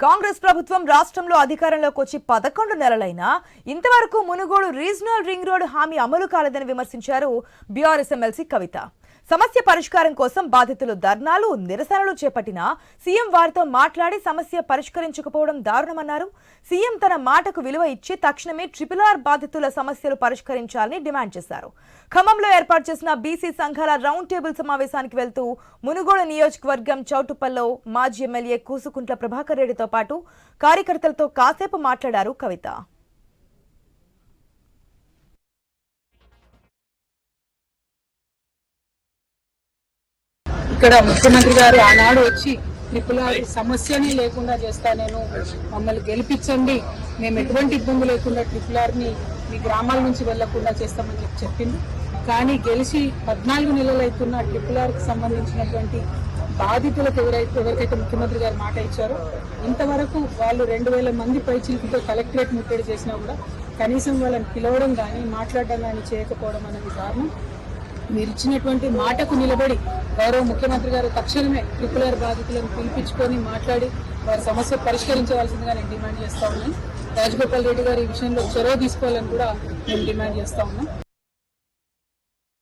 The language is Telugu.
కాంగ్రెస్ ప్రభుత్వం రాష్ట్రంలో అధికారంలోకి వచ్చి పదకొండు నెలలైనా ఇంతవరకు మునుగోడు రీజనల్ రింగ్ రోడ్ హామీ అమలు కాలేదని విమర్శించారు బీఆర్ఎస్ ఎమ్మెల్సీ కవిత. సమస్య పరిష్కారం కోసం బాధితులు ధర్నాలు నిరసనలు చేపట్టినా సీఎం వారితో మాట్లాడి సమస్య పరిష్కరించకపోవడం దారుణమన్నారు. సీఎం తన మాటకు విలువ ఇచ్చి తక్షణమే ట్రిపుల్ ఆర్ బాధితుల సమస్యలు పరిష్కరించాలని డిమాండ్ చేశారు. ఖమ్మంలో ఏర్పాటు చేసిన బీసీ సంఘాల రౌండ్ టేబుల్ సమావేశానికి వెళ్తూ మునుగోడు నియోజకవర్గం చౌటుప్పల్లో మాజీ ఎమ్మెల్యే కూసుకుంట్ల ప్రభాకర్ రెడ్డితో పాటు కార్యకర్తలతో కాసేపు మాట్లాడారు కవిత. ఇక్కడ ముఖ్యమంత్రి గారు ఆనాడు వచ్చి ట్రిపుల్ ఆర్ సమస్యనే లేకుండా చేస్తా నేను. మమ్మల్ని గెలిపించండి. మేము ఎటువంటి ఇబ్బంది లేకుండా ట్రిపుల్ ఆర్ని మీ గ్రామాల నుంచి వెళ్ళకుండా చేస్తామని చెప్పి చెప్పింది. కానీ గెలిచి పద్నాలుగు నెలలు అవుతున్న ట్రిపుల్ ఆర్కి సంబంధించినటువంటి బాధితులకు ఎవరైతే ఎవరికైతే ముఖ్యమంత్రి గారు మాట ఇచ్చారో ఇంతవరకు వాళ్ళు రెండు వేల మంది పైచిలతో కలెక్టరేట్ ముట్టడి చేసినా కూడా కనీసం వాళ్ళని పిలవడం కానీ మాట్లాడడం కానీ చేయకపోవడం అనేది కారణం మీరు ఇచ్చినటువంటి మాటకు నిలబడి గౌరవ ముఖ్యమంత్రి గారు తక్షణమే ట్రిపుల్ ఆర్ బాధితులను పిలిపించుకొని మాట్లాడి వారి సమస్య పరిష్కరించవలసిందిగా నేను డిమాండ్ చేస్తా ఉన్నాను. రాజగోపాల్ రెడ్డి గారు ఈ విషయంలో చొరవ తీసుకోవాలని కూడా నేను డిమాండ్ చేస్తా ఉన్నాను.